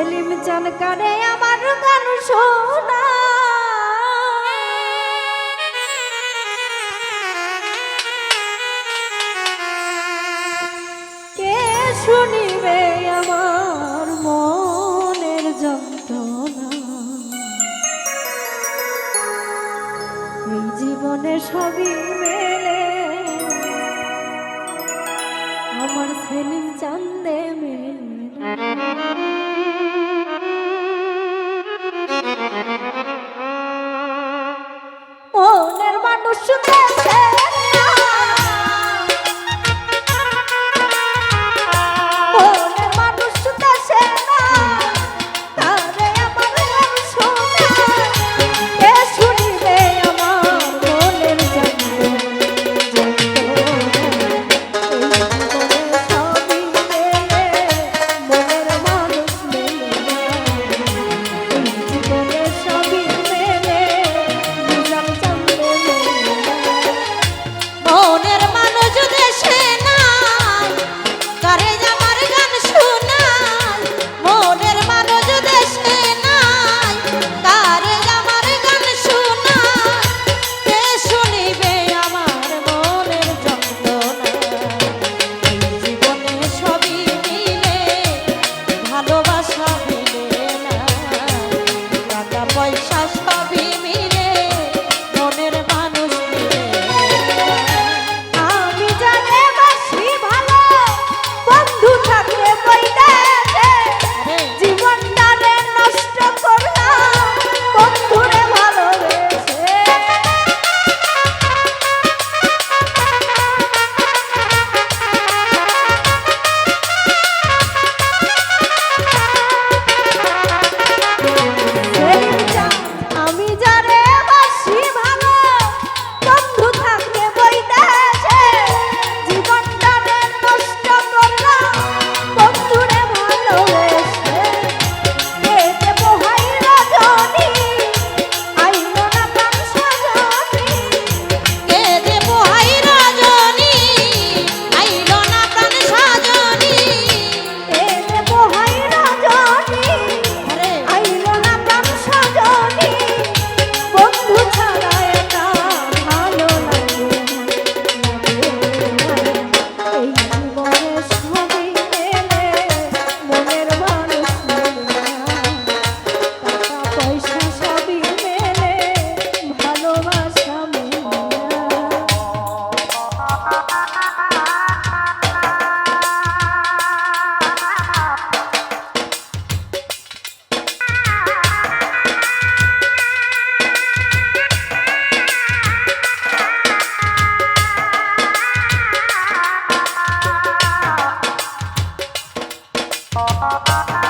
সেলিম চান কারে আমার গান শোনা। কে শুনিবে আমার মনের যন্ত্রণা? এই জীবনে সবই মেলে। আমার সেলিম চান্দে মেলে। না। দেশে Uh-uh-uh.